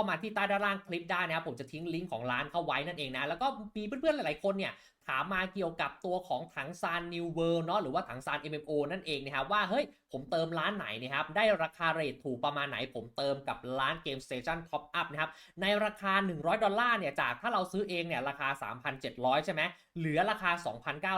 เข้ามาที่ใต้ด้านล่างคลิปได้นะครับผมจะทิ้งลิงก์ของร้านเข้าไว้นั่นเองนะแล้วก็มีเพื่อนๆหลายๆคนเนี่ยถามมาเกี่ยวกับตัวของถังซาน New World เนาะหรือว่าถังซาน MMO นั่นเองนะครับว่าเฮ้ยผมเติมร้านไหนนะครับได้ราคาเรทถูกประมาณไหน ผมเติมกับร้าน Game Station Top Up นะครับในราคา 100 ดอลลาร์เนี่ยจากถ้าเราซื้อเองเนี่ยราคา 3,700 ใช่ไหมเหลือราคา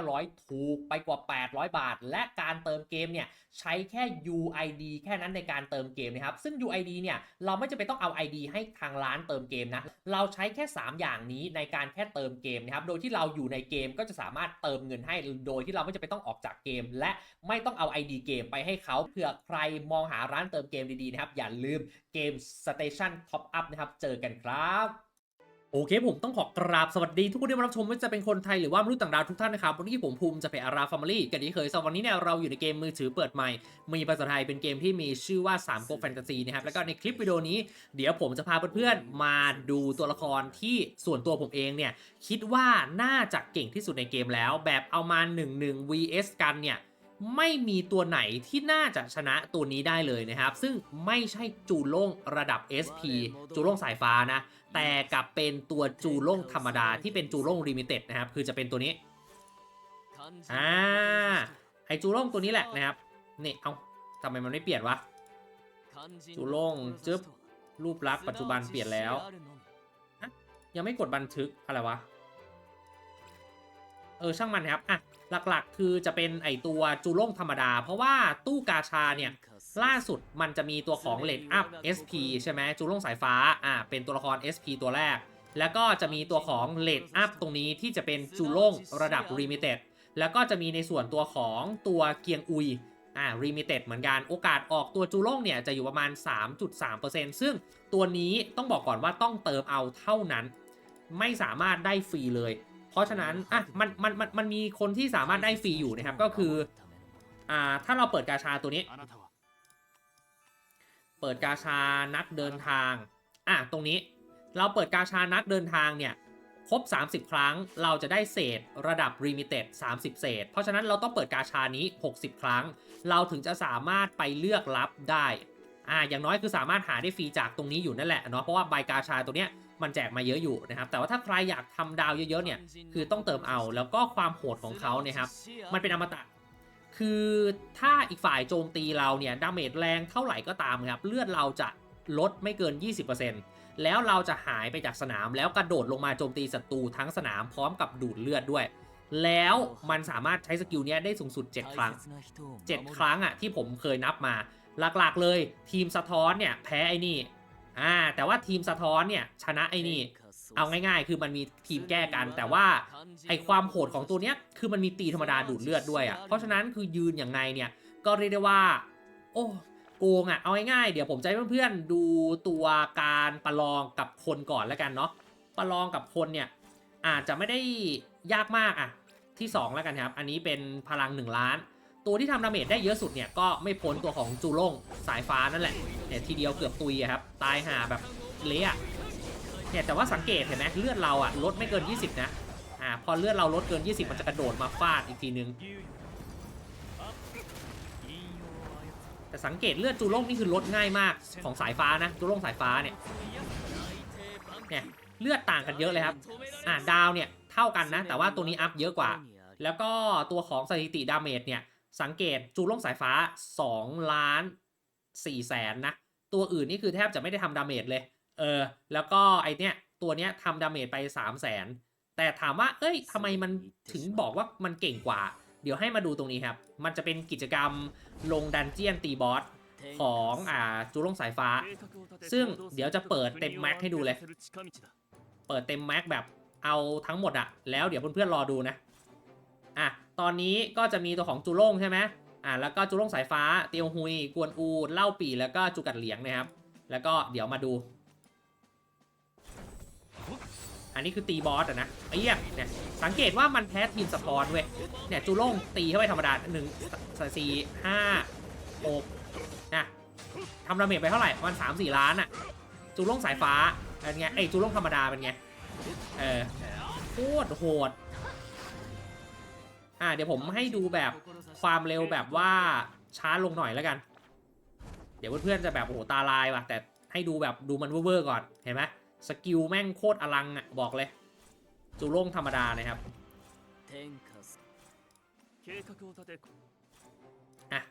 2,900 ถูกไปกว่า 800 บาท และการเติมเกมเนี่ยใช้แค่ UID แค่นั้นในการเติมเกมนะครับซึ่ง UID เนี่ยเราไม่จำเป็นต้องเอา ID ให้ทางร้านเติมเกมนะ เราใช้แค่ 3 อย่างนี้ในการแค่เติมเกมนะครับ โดยที่เราอยู่ในเกมก็จะสามารถเติมเงินให้โดยที่เราไม่จำเป็นต้องออกจากเกม และไม่ต้องเอา ID เกมไปให้เขาเผื่อใครมองหาร้านเติมเกมดีๆนะครับ อย่าลืมเกม Station Top Up นะครับ เจอกันครับ โอเคผมต้องขอกราบสวัสดีทุกคนที่มารับชมไม่ว่าจะเป็นคนไทยหรือว่ามนุษย์ต่างดาวทุกท่านนะครับวันนี้ผมภูมิจะเป็นอาราฟาร์มลี่กันที่เคยสวันนี้เนี่ยเราอยู่ในเกมมือถือเปิดใหม่ มีภาษาไทยเป็นเกมที่มีชื่อว่า3ก๊กแฟนตาซีนะครับแล้วก็ในคลิปวิดีโอนี้ เดี๋ยวผมจะพาเพื่อนๆมาดูตัวละครที่ส่วนตัวผมเองเนี่ยคิดว่าน่าจะเก่งที่สุดในเกมแล้ว แบบเอามา 1-1 vs กันเนี่ยไม่มีตัวไหนที่น่าจะชนะตัวนี้ได้เลยนะครับ ซึ่งไม่ใช่จูโล่งระดับ SP จูโล่งสายฟ้านะ แต่กลับเป็นตัวจูโล่งธรรมดาที่เป็นจูโล่งลิมิเต็ดนะครับ คือจะเป็นตัวนี้อ่าไอจูโล่งตัวนี้แหละนะครับนี่เอาทำไมมันไม่เปลี่ยนวะจูโล่งจึ๊บรูปลักษณ์ปัจจุบันเปลี่ยนแล้วยังไม่กดบันทึกอะไรวะเออช่างมันครับอะหลักๆ คือจะเป็นไอตัวจูโล่งธรรมดา เพราะว่าตู้กาชาเนี่ย ล่าสุดมันจะมีตัวของเลดอัพ SP ใช่ไหมจูโล่งสายฟ้าอ่าเป็นตัวละคร SP ตัวแรก แล้วก็จะมีตัวของเลดอัพตรงนี้ที่จะเป็นจูโล่งระดับ Limited แล้วก็จะมีในส่วนตัวของตัวเกียงอุยอ่า Limited เหมือนกันโอกาสออกตัวจูโล่งเนี่ยจะอยู่ประมาณ 3.3%ซึ่งตัวนี้ต้องบอกก่อนว่าต้องเติมเอาเท่านั้น ไม่สามารถได้ฟรีเลย เพราะฉะนั้นอะมันมันมันมันมีคนที่สามารถได้ฟรีอยู่นะครับก็คืออ่าถ้าเราเปิดกาชาตัวนี้ เปิดกาชานักเดินทาง อะตรงนี้เราเปิดกาชานักเดินทางเนี่ยครบ 30 ครั้งเราจะได้เศษระดับ Limited 30 เศษ เพราะฉะนั้นเราต้องเปิดกาชานี้ 60 ครั้ง เราถึงจะสามารถไปเลือกรับได้อ่าอย่างน้อยคือสามารถหาได้ฟรีจากตรงนี้อยู่นั่นแหละเนาะเพราะว่าใบกาชาตัวเนี้ยมันแจกมาเยอะอยู่นะครับ แต่ว่าถ้าใครอยากทำดาวเยอะๆเนี่ยคือต้องเติมเอาแล้วก็ความโหดของเขาเนี่ยครับมันเป็นอมตะ คือถ้าอีกฝ่ายโจมตีเราเนี่ยดาเมจแรงเท่าไหร่ก็ตามครับ เลือดเราจะลดไม่เกิน 20%แล้วเราจะหายไปจากสนาม แล้วกระโดดลงมาโจมตีศัตรูทั้งสนามพร้อมกับดูดเลือดด้วย แล้วมันสามารถใช้สกิลเนี้ยได้สูงสุด 7 ครั้ง 7 ครั้งอะที่ผมเคยนับมา หลักๆเลยทีมสะท้อนเนี่ยแพ้ไอ้นี่อ่าแต่ว่าทีมสะท้อนเนี่ยชนะไอ้นี่ เอาง่ายๆ คือมันมีทีมแก้กัน แต่ว่าไอความโหดของตัวเนี้ยคือมันมีตีธรรมดาดูดเลือดด้วยอะ่ะ เพราะฉะนั้นคือยืนอย่างไงเนี่ยก็เรียกได้ว่า โอ้โกงอะ่ะ เอาง่ายๆ เดี๋ยวผมจะให้เพื่อนๆดูตัวการประลองกับคนก่อนแล้วกันเนาะ ประลองกับคนเนี่ยอาจจะไม่ได้ยากมากอะ ที่ 2 แล้วกันครับ อันนี้เป็นพลัง 1 ล้าน ตัวที่ทำดาเมจได้เยอะสุดเนี่ยก็ไม่พ้นตัวของจูโล่งสายฟ้านั่นแหละเนี่ยทีเดียวเกือบตุยอะครับ ตายหาแบบเละอะ เนี่ยแต่ว่าสังเกตเห็นไหมเลือดเราอะลดไม่เกิน 20 นะอ่าพอเลือดเราลดเกิน 20 มันจะกระโดดมาฟาดอีกทีนึง แต่สังเกตเลือดจูโล่งนี่คือลดง่ายมากของสายฟ้านะจูโล่งสายฟ้าเนี่ยเนี่ยเลือดต่างกันเยอะเลยครับอ่าดาวเนี่ยเท่ากันนะ แต่ว่าตัวนี้อัพเยอะกว่า แล้วก็ตัวของสถิติดาเมจเนี่ยสังเกตจูโล่งสายฟ้า 2 ล้าน4แสนนะตัวอื่นนี่คือแทบจะไม่ได้ทำดาเมจเลย เออ แล้วก็ไอเนี้ยตัวเนี้ยทำดาเมจไป3 0 0แสนแต่ถามว่า เอ้ยทำไมมันถึงบอกว่ามันเก่งกว่า เดี๋ยวให้มาดูตรงนี้ครับ มันจะเป็นกิจกรรมลงดันเจียนตีบอสของอ่าจูโล่งสายฟ้า ซึ่งเดี๋ยวจะเปิดเต็มแม็กให้ดูเลย เปิดเต็มแม็กแบบเอาทั้งหมดอะแล้วเดี๋ยวเพื่อนๆรอดูนะอะตอนนี้ก็จะมีตัวของจูโล่งใช่ไหมอะแล้วก็จูโล่งสายฟ้า เตียวฮุย กวนอู เล่าปีแล้วก็จูกัดเหลียงนะครับ แล้วก็เดี๋ยวมาดู อันนี้คือตีบอสอะนะไอ้เหี้ยเนี่ยสังเกตว่ามันแพ้ทีมสปอนเว้ยเนี่ยจูโล่งตีเข้าไปธรรมดาหนึ่งสี่ห้าหกนะทำดาเมจไปเท่าไหร่ประมันสามสี่ล้านอะจูโล่งสายฟ้าเป็นไงไอ้ยจูโล่งธรรมดาเป็นไงเออโคตรโหดอ่าเดี๋ยวผมให้ดูแบบความเร็วแบบว่าช้าลงหน่อยแล้วกัน เดี๋ยวเพื่อนๆจะแบบโอ้โหตาลายว่ะแต่ให้ดูแบบดูมันเวอร์ๆก่อนเห็นไหม สกิลแม่งโคตรอลังอะ บอกเลย จูโล่งธรรมดานะครับอะ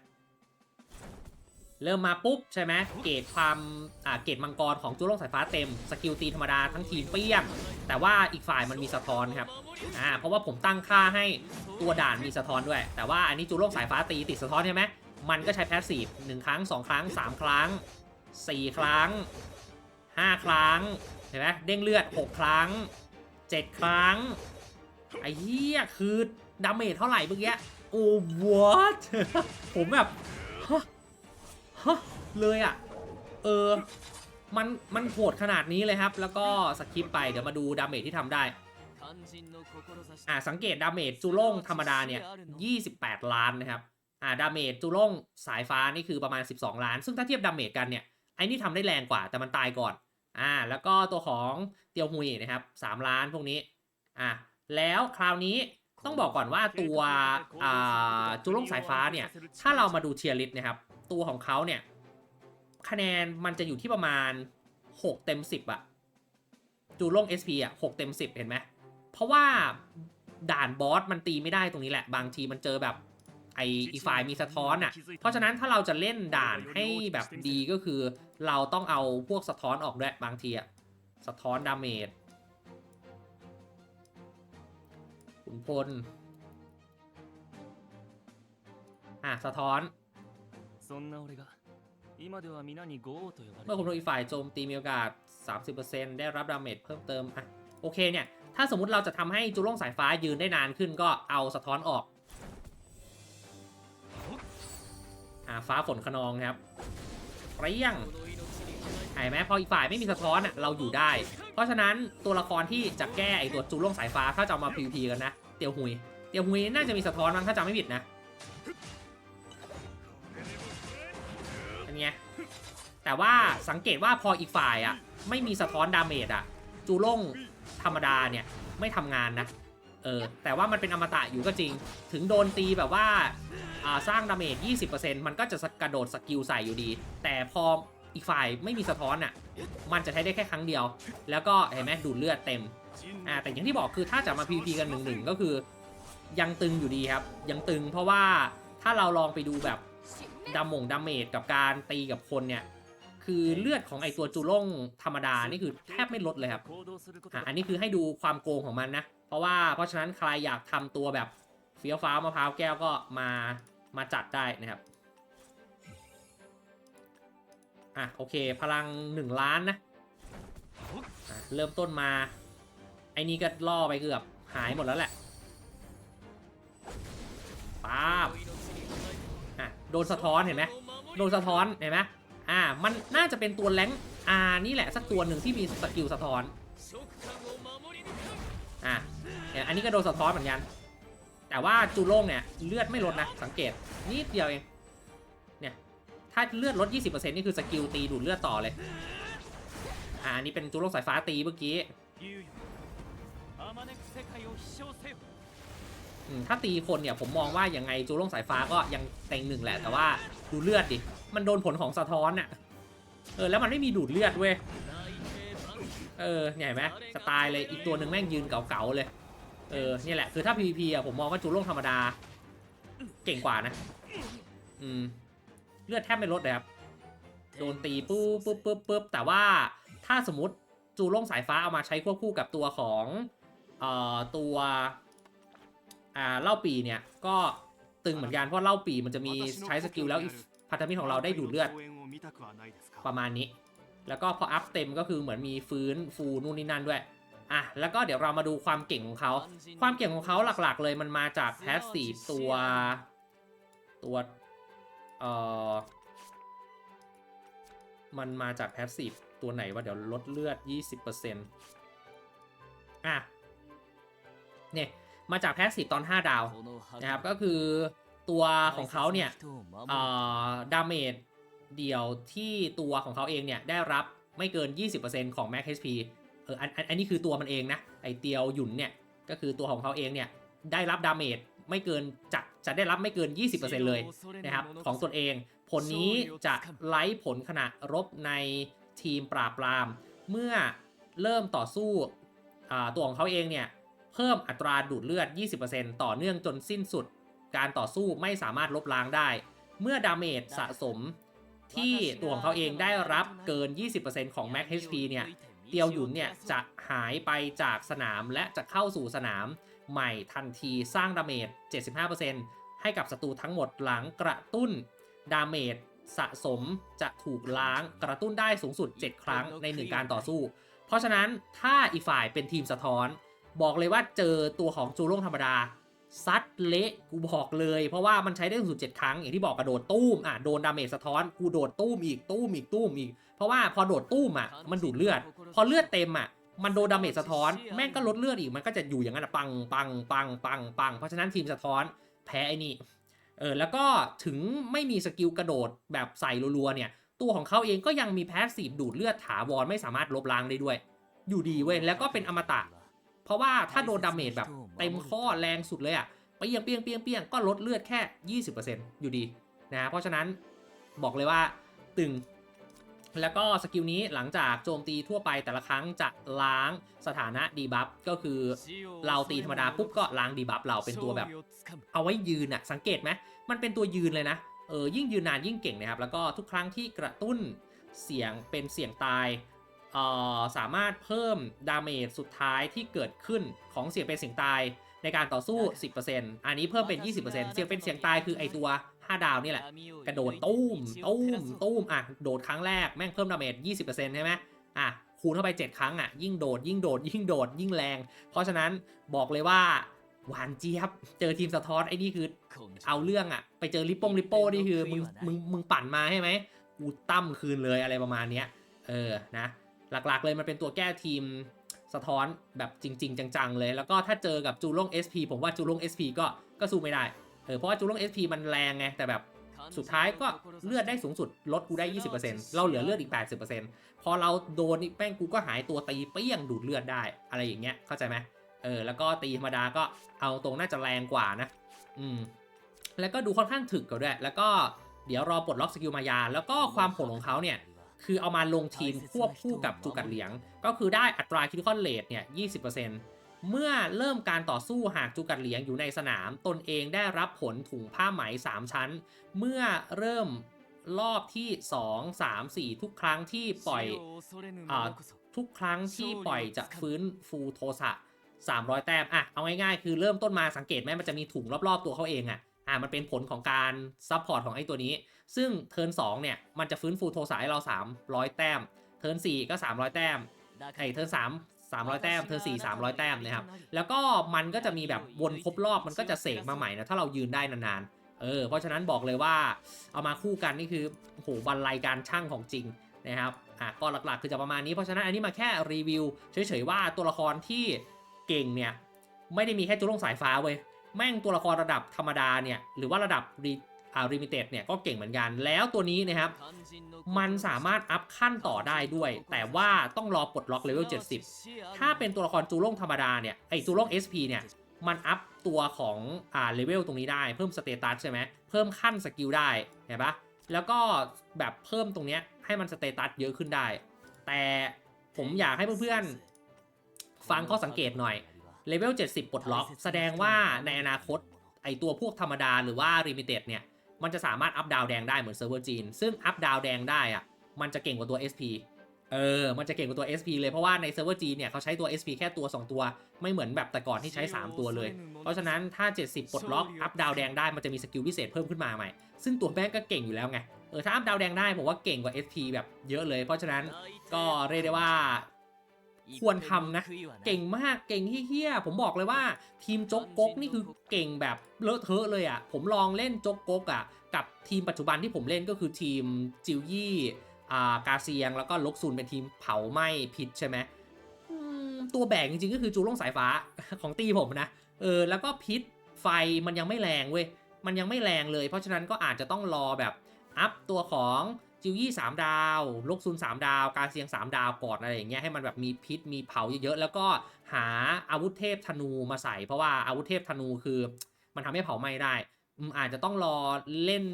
เริ่มมาปุ๊บใช่ไหมเกรดความอ่าเกรดมังกรของจูโล่งสายฟ้าเต็ม สกิลตีธรรมดาทั้งทีมเปี้ยง แต่ว่าอีกฝ่ายมันมีสะท้อนครับอ่าเพราะว่าผมตั้งค่าให้ตัวด่านมีสะท้อนด้วย แต่ว่าอันนี้จูโล่งสายฟ้าตีติดสะท้อนใช่ไหมมันก็ใช้แพสซีฟหนึ่งครั้งสองครั้งสามครั้งสี่ครั้งห้าครั้ง เห็นไหมเด้งเลือดหกครั้งเจ็ดครั้ง ไอ้เหี้ย คือดาเมจเท่าไหร่เมื่อกี้โอ้ what ผมแบบฮะฮะเลยอะ เออ มัน มันโหดขนาดนี้เลยครับ แล้วก็สคิปไป เดี๋ยวมาดูดาเมจที่ทำได้ อ่า สังเกตดาเมจจูล่งธรรมดาเนี่ย28 ล้านนะครับ อ่า ดาเมจจูล่งสายฟ้านี่คือประมาณ 12 ล้าน ซึ่งถ้าเทียบดาเมจกันเนี่ย ไอ้นี่ทำได้แรงกว่า แต่มันตายก่อน อ่าแล้วก็ตัวของเตียวฮุยนะครับ3ล้านพวกนี้อ่าแล้วคราวนี้ต้องบอกก่อนว่าตัวอ่าจูโล่งสายฟ้าเนี่ยถ้าเรามาดูเทียร์ลิสนะครับ ตัวของเขาเนี่ย คะแนนมันจะอยู่ที่ประมาณ 6 เต็ม 10อะจูลง SP อะ6เต็ม 10 เห็นไหมเพราะว่าด่านบอสมันตีไม่ได้ตรงนี้แหละ บางทีมันเจอแบบไออีฝ่ายมีสะท้อนอะเพราะฉะนั้นถ้าเราจะเล่นด่านให้แบบดีก็คือ เราต้องเอาพวกสะท้อนออกด้วยบางทีอะสะท้อนดาเมจขุนพลอะสะท้อนเมื่อคุณโดนอีฝ่ายโจมตีมีโอกาส 30%ได้รับดาเมจเพิ่มเติมอะโอเคเนี่ย ถ้าสมมติเราจะทำให้จุล่งสายฟ้ายืนได้นานขึ้นก็เอาสะท้อนออกอ่าฟ้าฝนขนองครับเปรี้ยง ห็นไหมพออีกฝ่ายไม่มีสะท้อนอะเราอยู่ได้ เพราะฉะนั้นตัวละครที่จะแก้ไอตัวจูล่งสายฟ้าถ้าจะามา PVP กันนะเตียวฮุยเตียวฮุยน่าจะมีสะท้อนมั้งถ้าจำไม่ผิดนะเป็นไงแต่ว่าสังเกตว่าพออีกฝ่ายอะไม่มีสะท้อนดาเมจอะจูล่งธรรมดาเนี่ยไม่ทำงานนะเออแต่ว่ามันเป็นอมตะอยู่ก็จริง ถึงโดนตีแบบว่าอ่าสร้างดาเมจ 20%มันก็จะกระโดดสกิลใส่อยู่ดี แต่พอ อีกฝ่ายไม่มีสะท้อนอะ มันจะใช้ได้แค่ครั้งเดียว แล้วก็เห็นไหมดูดเลือดเต็ม อ่า แต่อย่างที่บอกคือถ้าจะมา PVP กันหนึ่งหนึ่งก็คือ ยังตึงอยู่ดีครับ ยังตึงเพราะว่าถ้าเราลองไปดูแบบดามงดามเมจกับการตีกับคนเนี่ย คือเลือดของไอตัวจูล่งธรรมดา นี่คือแทบไม่ลดเลยครับ อ่าอันนี้คือให้ดูความโกงของมันนะ เพราะว่าเพราะฉะนั้นใครอยากทำตัวแบบเฟี้ยวฟ้ามะพร้าวแก้วก็มา มาจัดได้นะครับ อะโอเค พลัง1ล้านนะะเริ่มต้นมา ไอ้นี่ก็ล่อไปเกือบหายหมดแล้วแหละป้าบอะโดนสะท้อนเห็นไหมโดนสะท้อนเห็นไหมอ่ามันน่าจะเป็นตัวแรงค์อานี่แหละ สักตัวหนึ่งที่มีสกิลสะท้อนอะเนี่ยอันนี้ก็โดนสะท้อนเหมือนกัน แต่ว่าจูโล่งเนี่ยเลือดไม่ลดนะสังเกตนิดเดียวเอง ถ้าเลือดลด 20%นี่คือสกิลตีดูดเลือดต่อเลย อ่านี่เป็นจูโรสายฟ้าตีเมื่อกี้ถ้าตีคนเนี่ยผมมองว่ายังไงจูร่งสายฟ้าก็ยังเต็งหนึ่งแหละ แต่ว่าดูเลือดดิ มันโดนผลของสะท้อนอะเออแล้วมันไม่มีดูดเลือดเว้ย เออเห็นไหมสไตล์เลยอีกตัวหนึ่งแม่งยืนเก่าๆเลย เออนี่แหละคือถ้า PVP อะผมมองว่าจูร่งธรรมดา เก่งกว่านะ อืม ลือดแทบไม่ลดเลยครับ โดนตีปุ๊บปุ๊บปุ๊บปุ๊บแต่ว่าถ้าสมมติจูโล่งสายฟ้าเอามาใช้ควบคู่กับตัวของเอ่อตัวอ่าเล่าปีเนี่ยก็ตึงเหมือนกันเพราะเล่าปีมันจะมีใช้สกิลแล้วพันธมิตของเราได้ดูดเลือดประมาณนี้ แล้วก็พออัพเต็มก็คือเหมือนมีฟื้นฟูนู่นนี่นั่นด้วยอะแล้วก็เดี๋ยวเรามาดูความเก่งของเขา ความเก่งของเขาหลักๆ เลยมันมาจากแพสซีฟตัวตัว เออมันมาจากแพสซีฟตัวไหนวะเดี๋ยวลดเลือด 20%อะเนี่ยมาจากแพสซีฟตอน 5 ดาวนะครับก็คือตัวของเขาเนี่ยเอ่อดาเมจเดี่ยวที่ตัวของเขาเองเนี่ยได้รับไม่เกิน 20%ของ Max HP เอออันอันอันนี้คือตัวมันเองนะ ไอเตียวหยุนเนี่ย ก็คือตัวของเขาเองเนี่ย ได้รับดาเมจ ไม่เกินจะจะได้รับไม่เกิน 20%เลยนะครับของตนเอง ผลนี้จะไล่ผลขณะรบในทีมปราบปราม เมื่อเริ่มต่อสู้อ่าตัวของเขาเองเนี่ยเพิ่มอัตราดูดเลือด 20%ต่อเนื่องจนสิ้นสุด การต่อสู้ไม่สามารถลบล้างได้ เมื่อดาเมจสะสมที่ตัวของเขาเองได้รับเกิน 20%ของ Max HP เนี่ยเตียวหยุนเนี่ยจะหายไปจากสนามและจะเข้าสู่สนาม ใหม่ทันทีสร้างดาเมจ 75%ให้กับศัตรูทั้งหมดหลังกระตุ้นดาเมจสะสมจะถูกล้างกระตุ้นได้สูงสุด 7 ครั้งใน 1 การต่อสู้ เพราะฉะนั้นถ้าอีกฝ่ายเป็นทีมสะท้อน บอกเลยว่าเจอตัวของจูโร่งธรรมดา ซัดเละกูบอกเลย เพราะว่ามันใช้ได้สูงสุด 7 ครั้ง อย่างที่บอกกระโดดตู้มอะโดนดาเมจสะท้อนกูโดดตู้มอีกตู้มอีกตู้มอีก เพราะว่าพอโดดตู้มอะมันดูดเลือด พอเลือดเต็มอะ มันโดนดาเมจสะท้อน แม่งก็ลดเลือดอีก มันก็จะอยู่อย่างนั้นอะปังปังปังปังปัง เพราะฉะนั้นทีมสะท้อนแพ้ไอ้นี่ เออ แล้วก็ถึงไม่มีสกิลกระโดดแบบใส่รัวๆเนี่ย ตัวของเขาเองก็ยังมีแพสซีฟดูดเลือดถาวรไม่สามารถลบล้างได้ด้วย อยู่ดีเว้ย แล้วก็เป็นอมตะ เพราะว่าถ้าโดนดาเมจแบบเต็มข้อแรงสุดเลยอะเปียงเปียงเปียงเปียงก็ลดเลือดแค่ 20%อยู่ดีนะ เพราะฉะนั้นบอกเลยว่าตึง แล้วก็สกิลนี้หลังจากโจมตีทั่วไปแต่ละครั้งจะล้างสถานะดีบัฟก็คือเราตีธรรมดาปุ๊บก็ล้างดีบัฟเราเป็นตัวแบบ เอาไว้ยืนอะสังเกตไหมมันเป็นตัวยืนเลยนะเออยิ่งยืนนานยิ่งเก่งนะครับ แล้วก็ทุกครั้งที่กระตุ้นเสียงเป็นเสียงตายเอ่อสามารถเพิ่มดาเมจสุดท้ายที่เกิดขึ้นของเสียงเป็นเสียงตายในการต่อสู้ 10%อันนี้เพิ่มเป็น 20%เสียงเป็นเสียงตายคือไอตัว 5ดาวนี่แหละ กระโดดตุ้มตุ้มตุ้มอะโดดครั้งแรกแม่งเพิ่มดาเมจ20%ใช่ไหมอะคูณเข้าไป 7 ครั้งอะยิ่งโดดยิ่งโดด ยิ่งโดดยิ่งแรง เพราะฉะนั้นบอกเลยว่าหวานเจี๊ยบ เจอทีมสะท้อนไอ้นี่คือเอาเรื่องอะไปเจอลิปโป้งลิปโป้นี่คือมึงมึงมึงปั่นมาใช่ไหมกูตั้มคืนเลยอะไรประมาณเนี้ยเออนะ หลักๆเลยมันเป็นตัวแก้ทีมสะท้อนแบบจริง ๆ จังๆเลย แล้วก็ถ้าเจอกับจูล่ง SP ผมว่าจูล่ง SP ก็ก็สู้ไม่ได้ เออเพราะว่าจูล่ง SP มันแรงไงแต่แบบสุดท้ายก็เลือดได้สูงสุดลดกูได้ 20%เราเหลือเลือดอีก 80%พอเราโดนอีกแป้งกูก็หายตัวตีเปี้ยงดูดเลือดได้อะไรอย่างเงี้ยเข้าใจไหมเออแล้วก็ตีธรรมดาก็เอาตรงน่าจะแรงกว่านะ อืมแล้วก็ดูค่อนข้างถึกกว่าด้วย แล้วก็เดี๋ยวรอปลดล็อกสกิลมายา แล้วก็ความผลของเขาเนี่ย คือเอามาลงทีมควบคู่กับจูกัดเหลียง ก็คือได้อัตราคิดคอนเลทเนี่ย 20%เเมื่อเริ่มการต่อสู้หากจูกัดเหลียงอยู่ในสนาม ตนเองได้รับผลถุงผ้าไหม 3 ชั้น เมื่อเริ่มรอบที่ 2 3 4 ทุกครั้งที่ปล่อยอทุกครั้งที่ปล่อยจะฟื้นฟูโทสะ 300 แต้มอะเอาง่ายๆคือเริ่มต้นมาสังเกตไหมมันจะมีถุงรอบๆตัวเขาเองอะอะมันเป็นผลของการซัพพอร์ตของไอ้ตัวนี้ ซึ่งเทิร์น2เนี่ยมันจะฟื้นฟูโทสะให้เรา 300 แต้ม เทิร์น4ก็ 300 แต้มไอ้เทิร์น3 300 แต้มเทิร์น4 300 แต้มนะครับ แล้วก็มันก็จะมีแบบวนครบรอบมันก็จะเสกมาใหม่นะ ถ้าเรายืนได้นานๆ เออ เพราะฉะนั้นบอกเลยว่าเอามาคู่กันนี่คือโอ้โหบรรลัยการช่างของจริงนะครับอะก็หลักๆ คือจะประมาณนี้ เพราะฉะนั้นอันนี้มาแค่รีวิวเฉยๆว่าตัวละครที่เก่งเนี่ยไม่ได้มีแค่จุลงสายฟ้าเว้ยแม่งตัวละครระดับธรรมดาเนี่ยหรือว่าระดับรี อ่าริมิเต็ดเนี่ยก็เก่งเหมือนกัน แล้วตัวนี้นะครับ มันสามารถอัพขั้นต่อได้ด้วย แต่ว่าต้องรอปลดล็อกเลเวล 70 ถ้าเป็นตัวละครจูโล่งธรรมดาเนี่ยไอจูโล่ง SP เนี่ยมันอัพตัวของอ่าเลเวลตรงนี้ได้เพิ่มสเตตัสใช่ไหมเพิ่มขั้นสกิลได้เห็นปะแล้วก็แบบเพิ่มตรงเนี้ยให้มันสเตตัสเยอะขึ้นได้ แต่ผมอยากให้เพื่อนๆ ฟังข้อสังเกตหน่อยเลเวล 70 ปลดล็อก แสดงว่าในอนาคตไอตัวพวกธรรมดาหรือว่าริมิเต็ดเนี่ย มันจะสามารถอัพดาวแดงได้เหมือนเซิร์ฟเวอร์จีน ซึ่งอัพดาวแดงได้อะมันจะเก่งกว่าตัว SP เออ มันจะเก่งกว่าตัว SP เลยเพราะว่าในเซิร์ฟเวอร์จีนเนี่ยเขาใช้ตัว SP แค่ตัว 2 ตัว ไม่เหมือนแบบแต่ก่อนที่ใช้ 3 ตัวเลย เพราะฉะนั้นถ้า 70ปลดล็อกอัพดาวแดงได้มันจะมีสกิลพิเศษเพิ่มขึ้นมาใหม่ ซึ่งตัวแม่งก็เก่งอยู่แล้วไง เออถ้าอัพดาวแดงได้ผมว่าเก่งกว่า SP แบบเยอะเลย เพราะฉะนั้นก็เรียกได้ว่า ควรทำนะ เก่งมากเก่งเฮี้ยๆผมบอกเลยว่าทีมจกก๊กนี่คือเก่งแบบเลอะเทอะเลยอะ่ะ ผมลองเล่นจกก๊กอะ่ะ กับทีมปัจจุบันที่ผมเล่นก็คือทีมจิวยี่อ่ากาเซียงแล้วก็ลกซุนเป็นทีมเผาไหม้พิษใช่ไหมอืมตัวแบกจริงๆก็คือจูล่งสายฟ้าของตีผมนะ เออแล้วก็พิษไฟมันยังไม่แรงเว้ย มันยังไม่แรงเลย เพราะฉะนั้นก็อาจจะต้องรอแบบอัพตัวของ จิวยี่สามดาวลกซุนสามดาว กาเซียงสามดาวกอนอะไรอย่างเงี้ยให้มันแบบมีพิษมีเผาเยอะๆแล้วก็หาอาวุธเทพธนูมาใส่ เพราะว่าอาวุธเทพธนูคือ มันทำให้เผาไหม้ได้อาจจะต้องรอเล่น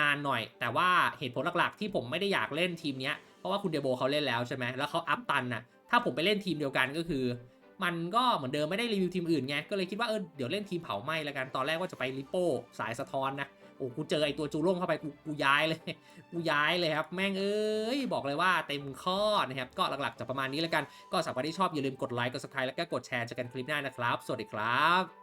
นานหน่อย แต่ว่าเหตุผลหลักๆ ที่ผมไม่ได้อยากเล่นทีมเนี้ยเพราะว่าคุณเดโบเขาเล่นแล้วใช่ไหมแล้วเขาอัพตันน่ะถ้าผมไปเล่นทีมเดียวกันก็คือ มันก็เหมือนเดิมไม่ได้รีวิวทีมอื่นไงก็เลยคิดว่าเออเดี๋ยวเล่นทีมเผาไหม้แล้วกันตอนแรกว่าจะไปลิโป้สายสะท้อนนะ โอ้กูเจอไอตัวจูโล่งเข้าไปกูกูย้ายเลย กูย้ายเลยครับ แม่งเอ้ยบอกเลยว่าเต็มข้อนะครับ ก็หลักๆจะประมาณนี้แล้วกัน ก็สำหรับที่ชอบอย่าลืมกดไลค์ กดซับไทยแล้วก็กดแชร์เจอกันคลิปหน้านะครับ สวัสดีครับ